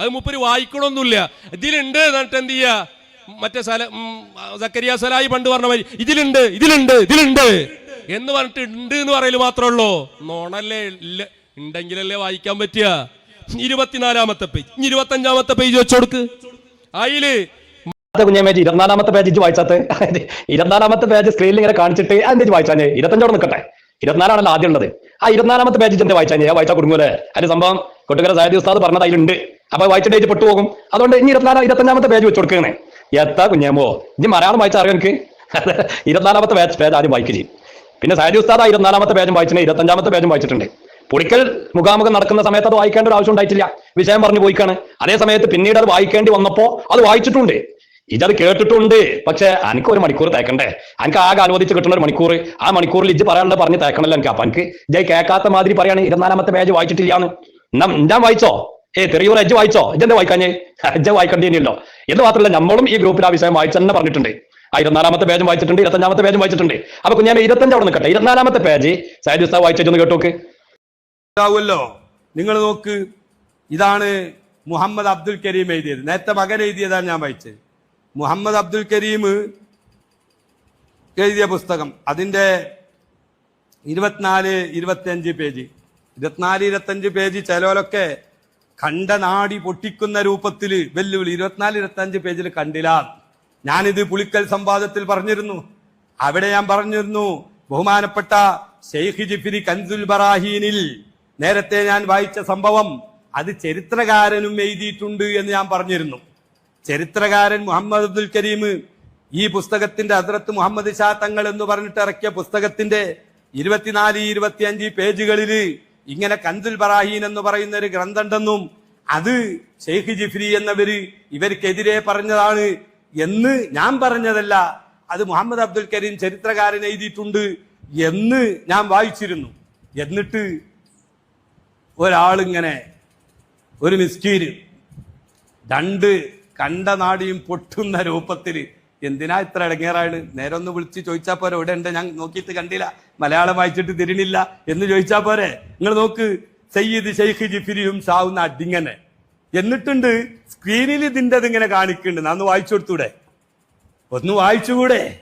അത് മുപ്പര് വായിക്കണമൊന്നുമില്ല ഇതിലുണ്ട് എന്നിട്ട് എന്ത് ചെയ്യാ? മറ്റേ സല സക്കരിയ സലായി പണ്ട് പറഞ്ഞ മാതിരി ഇതിലുണ്ട് ഇതിലുണ്ട് ഇതിലുണ്ട്. എന്ന് പറഞ്ഞിട്ട് ഉണ്ട് എന്ന് പറയൽ മാത്രമേ ഉള്ളൂ. നോണല്ലേ ഇല്ല ഉണ്ടെങ്കിലല്ലേ വായിക്കാൻ പറ്റുക. ഇരുപത്തിനാലാമത്തെ പേജ് ഇനി ഇരുപത്തഞ്ചാമത്തെ പേജ് വെച്ചോടുക്ക് അതിൽ അത് കുഞ്ഞേമേജ് ഇരുപത്തിനാലാമത്തെ പേജ് ഇജ്ജ് വായിച്ചാത്ത? ഇരുപത്തിനാലാമത്തെ പേജ് സ്ക്രീനിൽ ഇങ്ങനെ കാണിച്ചിട്ട് അതിന്റെ വായിച്ചാൽ ഇരുപത്തഞ്ചോടെ നിൽക്കട്ടെ ഇരുപത്തിനാലാണല്ലോ ആദ്യം ഉള്ളത്. ആ ഇരുപത്തിനാലാമത്തെ പേജ് വായിച്ചാൽ ഞാൻ വായിച്ചാൽ കുടുങ്ങൂലേ? അതിന്റെ സംഭവം കൊട്ടുകര സാഹിത്യ ഉസ്താദ് പറഞ്ഞത് അതിലുണ്ട്. അപ്പൊ വായിച്ചിട്ട് പെട്ടു പെട്ടുപോകും. അതുകൊണ്ട് ഇനി ഇരുപത്തിനാലാം ഇരുപത്തഞ്ചാമത്തെ പേജ് വെച്ച് കൊടുക്കണേ എത്താ കുഞ്ഞാമോ? ഇനി മലയാളം വായിച്ചാൽ അറിയാം എനിക്ക് ഇരുപത്തിനാലാമത്തെ പേജ് പേജ് ആദ്യം വായിക്കുക പിന്നെ സാഹിത്യ ഉസ്താദ് ഇരുപത്തിനാലാമത്തെ പേജും വായിച്ചിട്ടുണ്ട് ഇരുപത്തഞ്ചാമത്തെ പേജും വായിച്ചിട്ടുണ്ട്. പൊളിക്കൽ മുഖാമുഖം നടക്കുന്ന സമയത്ത് അത് വായിക്കേണ്ട ഒരു ആവശ്യം ഉണ്ടായിട്ടില്ല. വിഷയം പറഞ്ഞു പോയിക്കാണ്. അതേ സമയത്ത് പിന്നീട് അത് വായിക്കേണ്ടി വന്നപ്പോൾ അത് വായിച്ചിട്ടുണ്ട്. ഇജത് കേട്ടിട്ടുണ്ട്. പക്ഷെ എനിക്ക് ഒരു മണിക്കൂർ തേക്കണ്ടേ? എനിക്ക് ആകെ അനുവദിച്ച് കിട്ടുന്ന ഒരു മണിക്കൂർ ആ മണിക്കൂറിൽ ഇജ്ജ് പറയാനുള്ളത് പറഞ്ഞ് തേക്കണല്ലോ എനിക്ക് അപ്പൊ എനിക്ക് ജയ് കേൾക്കാത്ത മാതിരി പറയാണ് ഇരുപത്തിനാലാമത്തെ പേജ് വായിച്ചിട്ടില്ലാന്ന്. ഞാൻ വായിച്ചോ? ഏ തെറിയൂർ എജ്ജ് വായിച്ചോ? ഇജ്ജെന്താ വായിക്കാഞ്ഞേ? എജ്ജ വായിക്കേണ്ടിയല്ലോ എന്ന് മാത്രമല്ല നമ്മളും ഈ ഗ്രൂപ്പിൽ ആ വിഷയം വായിച്ചെന്നെ പറഞ്ഞിട്ടുണ്ട്. ആ ഇരുപത്തിനാലാമത്തെ പേജും വായിച്ചിട്ടുണ്ട് ഇരുപത്തഞ്ചാമത്തെ പേജും വായിച്ചിട്ടുണ്ട്. അപ്പൊ കുഞ്ഞാമ ഇരുപത്തഞ്ച് അവിടെ നിൽക്കട്ടെ. ഇരുപത്തിനാലാമത്തെ പേജ് സൈദ് ഉസ്താവ് വായിച്ചൊന്ന് കേട്ടോക്ക്. ഉണ്ടാവുമല്ലോ. നിങ്ങൾ നോക്ക് ഇതാണ് മുഹമ്മദ് അബ്ദുൽ കരീം എഴുതിയത്. നേരത്തെ മകൻ എഴുതിയതാണ് ഞാൻ വായിച്ചത്. മുഹമ്മദ് അബ്ദുൽ കരീം എഴുതിയ പുസ്തകം. അതിന്റെ ഇരുപത്തിനാല് ഇരുപത്തിയഞ്ച് പേജ്. ഇരുപത്തിനാല് ഇരുപത്തഞ്ച് പേജ് ചിലവരൊക്കെ കണ്ട നാടി പൊട്ടിക്കുന്ന രൂപത്തിൽ വെല്ലുവിളി. ഇരുപത്തിനാല് ഇരുപത്തഞ്ച് പേജിൽ കണ്ടില്ല. ഞാനിത് പുളിക്കൽ സംവാദത്തിൽ പറഞ്ഞിരുന്നു. അവിടെ ഞാൻ പറഞ്ഞിരുന്നു ബഹുമാനപ്പെട്ട ഷെയ്ഖ് ജിഫിരി കൻസുൽ ബറാഹീനിൽ നേരത്തെ ഞാൻ വായിച്ച സംഭവം അത് ചരിത്രകാരനും എഴുതിയിട്ടുണ്ട് എന്ന് ഞാൻ പറഞ്ഞിരുന്നു. ചരിത്രകാരൻ മുഹമ്മദ് അബ്ദുൽ കരീം ഈ പുസ്തകത്തിന്റെ അതിർത്ത് മുഹമ്മദ് ഷാ തങ്ങൾ എന്ന് പറഞ്ഞിട്ട് ഇറക്കിയ പുസ്തകത്തിന്റെ ഇരുപത്തിനാല് ഇരുപത്തിയഞ്ച് പേജുകളിൽ ഇങ്ങനെ കന്തുൽ ബറാഹീൻ എന്ന് പറയുന്ന ഒരു ഗ്രന്ഥമുണ്ടെന്നും അത് ഷെയ്ഖ് ജിഫ്രി എന്നവര് ഇവർക്കെതിരെ പറഞ്ഞതാണ് എന്ന് ഞാൻ പറഞ്ഞതല്ല. അത് മുഹമ്മദ് അബ്ദുൽ കരീം ചരിത്രകാരൻ എഴുതിയിട്ടുണ്ട് എന്ന് ഞാൻ വായിച്ചിരുന്നു. എന്നിട്ട് ഒരാളിങ്ങനെ ഒരു മിസ്കീന് രണ്ട് കണ്ട നാടിയും പൊട്ടുന്ന രൂപത്തിൽ എന്തിനാ ഇത്ര ഇടങ്ങേറാണ് നേരെ ഒന്ന് വിളിച്ച് ചോദിച്ചാൽ പോരെ. ഇവിടെ ഉണ്ട്. ഞാൻ നോക്കിയിട്ട് കണ്ടില്ല. മലയാളം വായിച്ചിട്ട് തിരിണില്ല എന്ന് ചോദിച്ചാൽ പോരെ. നിങ്ങൾ നോക്ക്. സയ്യിദ് ഷെയ്ഖ് ജിഫിരിയും ഷാവുന്ന അടിങ്ങനെ. എന്നിട്ടുണ്ട് സ്ക്രീനിൽ ഇതിന്റെ ഇങ്ങനെ കാണിക്കുന്നുണ്ട്. ഞാൻ വായിച്ചു കൊടുത്തൂടെ? ഒന്ന് വായിച്ചുകൂടെ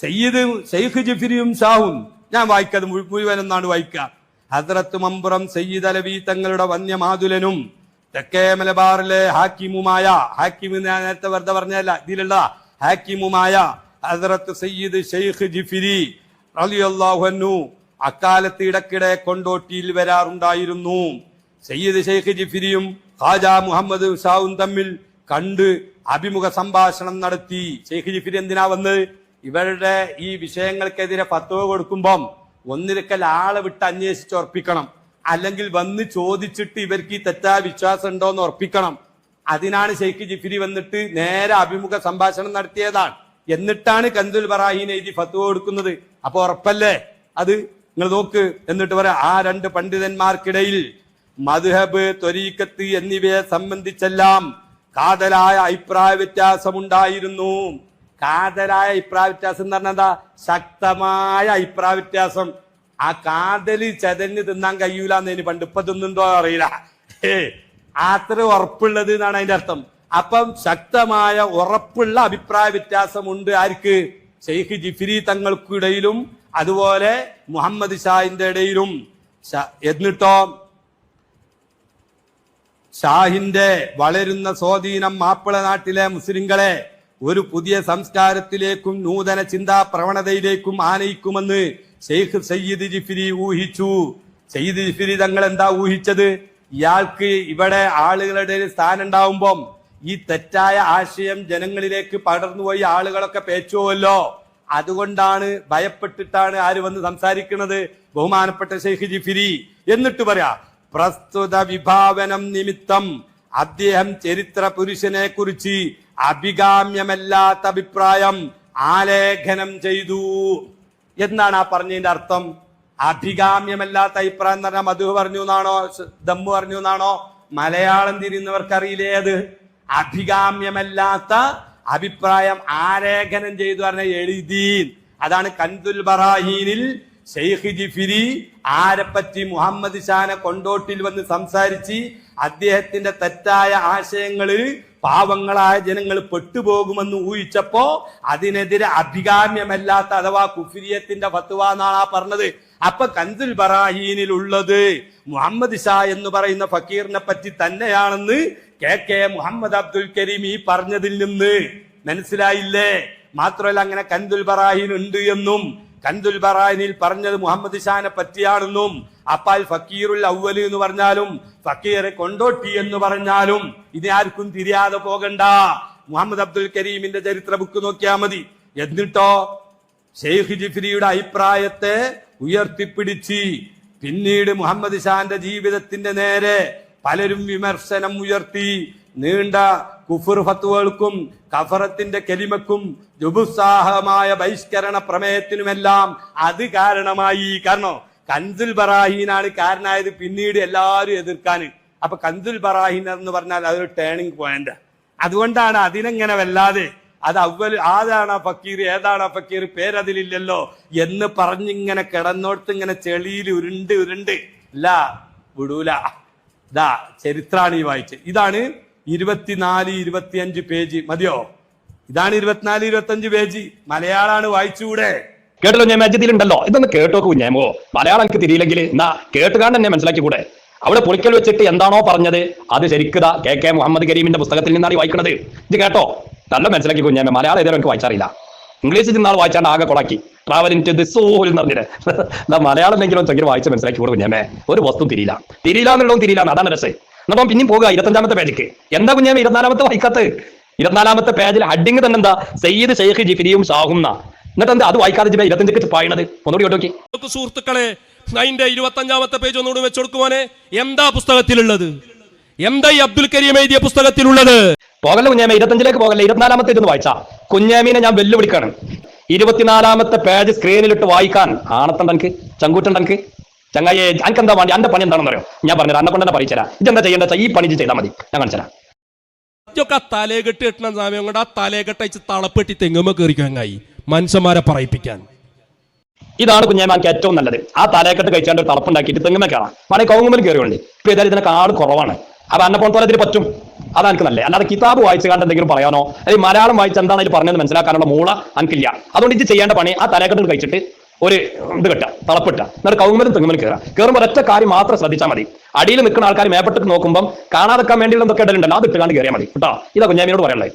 സയ്യിദ് ഷെയ്ഖ് ജിഫിരിയും സാവും ഞാൻ വായിക്കാതെ മുഴുവൻ ഒന്നാണ് വായിക്കുക. ഹസ്രത്ത് മമ്പുറം സയ്യിദ് അലവി തങ്ങളുടെ വന്യമാതുലനും തെക്കേ മലബാറിലെ ഹാക്കിമുമായ ഹാക്കിം എന്ന് ഞാൻ നേരത്തെ വെറുതെ പറഞ്ഞല്ല ഇതിലുള്ള ഹാക്കിമുമായ ഹസ്രത്ത് സയ്യിദ് ഷെയ്ഖ് ജിഫിരി റളിയല്ലാഹു അക്കാലത്ത് ഇടക്കിടെ കൊണ്ടോട്ടിയിൽ വരാറുണ്ടായിരുന്നു. സയ്യിദ് ഷെയ്ഖ് ജിഫിരിയും ഖാജ മുഹമ്മദ് ഷാവും തമ്മിൽ കണ്ട് അഭിമുഖ സംഭാഷണം നടത്തി. ഷെയ്ഖ് ജിഫിരി എന്തിനാ വന്ന്? ഇവരുടെ ഈ വിഷയങ്ങൾക്കെതിരെ ഫത്വ കൊടുക്കുമ്പം ഒന്നിരക്കൽ ആളെ വിട്ട് അന്വേഷിച്ച് ഉറപ്പിക്കണം. അല്ലെങ്കിൽ വന്ന് ചോദിച്ചിട്ട് ഇവർക്ക് ഈ തെറ്റായ വിശ്വാസം ഉണ്ടോ എന്ന് ഉറപ്പിക്കണം. അതിനാണ് ഷെയ്ഖ് ജിഫിരി വന്നിട്ട് നേരെ അഭിമുഖ സംഭാഷണം നടത്തിയതാണ്. എന്നിട്ടാണ് കന്തുൽ ബറാഹീൻ എഴുതി ഫത്വ കൊടുക്കുന്നത്. അപ്പൊ ഉറപ്പല്ലേ? അത് നിങ്ങൾ നോക്ക്. എന്നിട്ട് പറയാം ആ രണ്ട് പണ്ഡിതന്മാർക്കിടയിൽ മധുഹബ് ത്വരീക്കത്ത് എന്നിവയെ സംബന്ധിച്ചെല്ലാം കാതലായ അഭിപ്രായ വ്യത്യാസമുണ്ടായിരുന്നു. കാതലായ അഭിപ്രായ വ്യത്യാസം എന്ന് പറഞ്ഞാൽ എന്താ? ശക്തമായ അഭിപ്രായ വ്യത്യാസം. ആ കാതൽ ചതഞ്ഞ് തിന്നാൻ കഴിയൂല എന്നതിന് പണ്ട് ഇപ്പൊ തിന്നുണ്ടോ അറിയില്ല. ഏ അത്ര ഉറപ്പുള്ളത് എന്നാണ് അതിന്റെ അർത്ഥം. അപ്പം ശക്തമായ ഉറപ്പുള്ള അഭിപ്രായ വ്യത്യാസമുണ്ട് ആർക്ക്? ഷെയ്ഖ് ജിഫിരി തങ്ങൾക്കിടയിലും അതുപോലെ മുഹമ്മദ് ഷാഹിന്റെ ഇടയിലും. എന്നിട്ടോ? ഷാഹിന്റെ വളരുന്ന സ്വാധീനം മാപ്പിള നാട്ടിലെ മുസ്ലിങ്ങളെ ഒരു പുതിയ സംസ്കാരത്തിലേക്കും നൂതന ചിന്താ പ്രവണതയിലേക്കും ആനയിക്കുമെന്ന് ഷെയ്ഖ് സയ്യിദ് ജിഫിരി ഊഹിച്ചു. സയ്യിദ് ജിഫിരി തങ്ങൾ എന്താ ഊഹിച്ചത്? ഇയാൾക്ക് ഇവിടെ ആളുകളുടെ സ്ഥാനം ഉണ്ടാവുമ്പം ഈ തെറ്റായ ആശയം ജനങ്ങളിലേക്ക് പടർന്നുപോയി ആളുകളൊക്കെ പേച്ചുവല്ലോ. അതുകൊണ്ടാണ് ഭയപ്പെട്ടിട്ടാണ് ആര് വന്ന് സംസാരിക്കുന്നത്? ബഹുമാനപ്പെട്ട ഷെയ്ഖ് ജിഫിരി. എന്നിട്ട് പറയാ പ്രസ്തുത വിഭാവനം നിമിത്തം അദ്ദേഹം ചരിത്ര പുരുഷനെ കുറിച്ച് അഭികാമ്യമല്ലാത്ത അഭിപ്രായം ആലേഖനം ചെയ്തു. എന്നാണ് ആ പറഞ്ഞതിന്റെ അർത്ഥം. അഭികാമ്യമല്ലാത്ത അഭിപ്രായം എന്ന് പറഞ്ഞാൽ മധു പറഞ്ഞു എന്നാണോ ദമ്മു പറഞ്ഞു എന്നാണോ മലയാളം തിരിയുന്നവർക്ക് അറിയില്ലേ അത്? അഭികാമ്യമല്ലാത്ത അഭിപ്രായം ആലേഖനം ചെയ്തു പറഞ്ഞ എഴുതീൻ. അതാണ് കന്തുൽ ബറാഹീനിൽ ഷെയ്ഖ് ജിഫിരി ആരെപ്പറ്റി മുഹമ്മദ് ഷാനെ കൊണ്ടോട്ടിൽ വന്ന് സംസാരിച്ച് അദ്ദേഹത്തിന്റെ തെറ്റായ ആശയങ്ങളിൽ പാവങ്ങളായ ജനങ്ങൾ പെട്ടുപോകുമെന്ന് ഊഹിച്ചപ്പോ അതിനെതിരെ അഭികാമ്യമല്ലാത്ത അഥവാ കുഫിരിയത്തിന്റെ ഫത്വ എന്നാണ് ആ പറഞ്ഞത്. അപ്പൊ കൻസുൽ ബറാഹീനിലുള്ളത് മുഹമ്മദ് ഷാ എന്ന് പറയുന്ന ഫക്കീറിനെ പറ്റി തന്നെയാണെന്ന് കെ കെ മുഹമ്മദ് അബ്ദുൽ കരീം ഈ പറഞ്ഞതിൽ നിന്ന് മനസ്സിലായില്ലേ? മാത്രമല്ല അങ്ങനെ കൻതുൽ ബറാഹീൻ ഉണ്ട് എന്നും കൻതുൽ ബറാനിൽ പറഞ്ഞത് മുഹമ്മദ് ഷാനെ പറ്റിയാണെന്നും അപ്പാൽ ഫക്കീറുൽ അവൽ എന്ന് പറഞ്ഞാലും ഫക്കീറെ കൊണ്ടോട്ടി എന്ന് പറഞ്ഞാലും ഇനി ആർക്കും തിരിയാതെ പോകണ്ട. മുഹമ്മദ് അബ്ദുൽ കരീമിന്റെ ചരിത്ര ബുക്ക് നോക്കിയാൽ മതി. എന്നിട്ടോ ഷെയ്ഖ് ജിഫ്രിയുടെ അഭിപ്രായത്തെ ഉയർത്തിപ്പിടിച്ച് പിന്നീട് മുഹമ്മദ് ഷാന്റെ ജീവിതത്തിന്റെ നേരെ പലരും വിമർശനം ഉയർത്തി നീണ്ട കുഫർ ഫത്തുവകൾക്കും കഫറത്തിന്റെ കെലിമക്കും ജുബുസാഹമായ ബഹിഷ്കരണ പ്രമേയത്തിനുമെല്ലാം അത് കാരണമായി. കാരണം കൻസുൽ ബറാഹീനാണ് കാരണമായത്. പിന്നീട് എല്ലാവരും എതിർക്കാൻ. അപ്പൊ കൻസുൽ ബറാഹീൻ എന്ന് പറഞ്ഞാൽ അതൊരു ടേണിംഗ് പോയിന്റ് അതുകൊണ്ടാണ് അതിനെങ്ങനെ വല്ലാതെ അത് അവൽ ആരാണ് ആ ഫക്കീർ ഏതാണ് ആ ഫക്കീർ പേരതിലില്ലല്ലോ എന്ന് പറഞ്ഞിങ്ങനെ കിടന്നോടത്ത് ഇങ്ങനെ ചെളിയിൽ ഉരുണ്ട് ഉരുണ്ട്. അല്ല വിടൂല. ഇതാ ചരിത്രാണ് ഈ വായിച്ചത്. ഇതാണ് ഇരുപത്തിനാല് ഇരുപത്തിയഞ്ച് പേജ്. മതിയോ? ഇതാണ് ഇരുപത്തിനാല് ഇരുപത്തിയഞ്ച് പേജ്. മലയാളാണ് വായിച്ചുകൂടെ? കേട്ടല്ലോ ഞാൻ മജ്ജിദിലുണ്ടല്ലോ ഇതൊന്ന് കേട്ടോ കുഞ്ഞേമോ മലയാളം എനിക്ക് തിരിയില്ലെങ്കിൽ എന്നാ കേട്ടുകാണ്ട് എന്നെ മനസ്സിലാക്കി കൂടെ അവിടെ പൊളിക്കൽ വെച്ചിട്ട് എന്താണോ പറഞ്ഞത്? അത് ശരിക്കുതാ കെ കെ മുഹമ്മദ് കരീമിന്റെ പുസ്തകത്തിൽ നിന്നാണ് വായിക്കുന്നത് ഇത് കേട്ടോ? നല്ല മനസ്സിലാക്കി കുഞ്ഞേമ മലയാളം ഇതേ എനിക്ക് വായിച്ചറിയില്ല ഇംഗ്ലീഷിൽ ചെന്നാൾ വായിച്ചാണ്ട് ആകെ കൊളാക്കി. ട്രാവലിംഗ് ടു ദി സോൾ എന്ന് പറഞ്ഞിട്ട്. എന്നാ മലയാളം എങ്കിലും ചെങ്കിലും വായിച്ച് മനസ്സിലാക്കി കൂടെ കുഞ്ഞേമേ ഒരു വസ്തു തിരിയില്ല. തിരിയില്ല എന്നുള്ളതും തിരിയില്ല അതാണ് രസം. എന്നിട്ട് പിന്നെയും പോകുക ഇരുപത്തഞ്ചാമത്തെ പേജിക്ക് എന്താ കുഞ്ഞാമ ഇരുപത്തിനാലാമത്തെ വായിക്കാത്ത ഇരുപത്തിനാലാമത്തെ പേജിൽ ഹഡിങ് തന്നെ എന്താ സയ്യിദ് ഷെയ്ഖ് ജിഫിരിയും ഷാഹും എന്നാ എന്നിട്ട് എന്താ അത് വായിക്കാതെ ജിബ ഇരുപത്തഞ്ചിക്ക് പായണത്? ഒന്നുകൂടി നോക്കി. സുഹൃത്തുക്കളെ അതിന്റെ ഇരുപത്തഞ്ചാമത്തെ പേജ് ഒന്നുകൂടി വെച്ചെടുക്കുവാനെ എന്താ പുസ്തകത്തിലുള്ളത്? എന്താ ഈ അബ്ദുൽ കരീം എഴുതിയ പുസ്തകത്തിലുള്ളത്? പോകല്ല കുഞ്ഞാമ? ഇരുപത്തഞ്ചിലേക്ക് പോകല്ല? ഇരുപത്തിനാലാമത്തെ ഇതൊന്ന് വായിച്ചാ. കുഞ്ഞാമീനെ ഞാൻ വെല്ലുവിളിക്കാണ്. ഇരുപത്തിനാലാമത്തെ പേജ് സ്ക്രീനിലിട്ട് വായിക്കാൻ. ആണത്തുണ്ട് എനിക്ക് ചങ്കൂറ്റുണ്ട് എനിക്ക് ചങ്ങായെ എനിക്ക് എന്താ വേണ്ടി? എന്റെ പണി എന്താണെന്ന് അറിയോ ഞാൻ പറഞ്ഞു അന്നെ കൊണ്ട് തന്നെ പറയിച്ചരാ ഇതെന്താ ചെയ്യേണ്ട ഈ പണി ചെയ്താൽ മതി. ഞാൻ കാണിച്ചരാ ഒക്കെ തലേകെട്ട് കെട്ടണ സമയം കൊണ്ട് ആ തലേകെട്ട് അയച്ച് തളപ്പെട്ടി തെങ്ങുമ്പോ കയറിക്കാങ്ങായി മനുഷ്യന്മാരെ പറയിപ്പിക്കാൻ. ഇതാണ് കുഞ്ഞാമാക്ക് ഏറ്റവും നല്ലത്. ആ തലേക്കെട്ട് കഴിച്ചാണ്ട് ഒരു തളപ്പുണ്ടാക്കിയിട്ട് തെങ്ങുമേ കയറാം വേണമെങ്കിൽ കൗങ്ങുമ്പോൾ കയറിയുണ്ട് ഇപ്പൊ ഏതായാലും ഇതിനൊക്കെ ആൾ കുറവാണ്. അപ്പൊ എന്നെ പോലെ ഇതിന് പറ്റും. അതാണ് എനിക്ക് നല്ലത് അല്ലാതെ കിതാബ് വായിച്ചു കണ്ട് എന്തെങ്കിലും പറയാനോ? അല്ലെങ്കിൽ മലയാളം വായിച്ച് എന്താണ് അതിൽ പറഞ്ഞത് മനസ്സിലാക്കാനുള്ള മൂള എനിക്കില്ല അതുകൊണ്ട് ഇത് ചെയ്യേണ്ട പണി ആ തലേക്കെട്ട് കഴിച്ചിട്ട് ഒരു ഇത് കെട്ട തളപ്പിട്ട എന്നിട്ട് കൗമരം തെങ്ങുമലും കയറാം കയറുമ്പോൾ ഒറ്റ കാര്യം മാത്രം ശ്രദ്ധിച്ചാൽ മതി. അടിയിൽ നിൽക്കുന്ന ആൾക്കാർ മേപ്പെട്ടിട്ട് നോക്കുമ്പോൾ കാണാതെക്കാൻ വേണ്ടിയുള്ള എന്തൊക്കെ ഇടലുണ്ടല്ലോ അത് ഇട്ടുകാണ്ട് കയറിയാൽ മതി. കേട്ടോ? ഇതാ കുഞ്ഞാമിനോട് പറയാനുള്ളത്.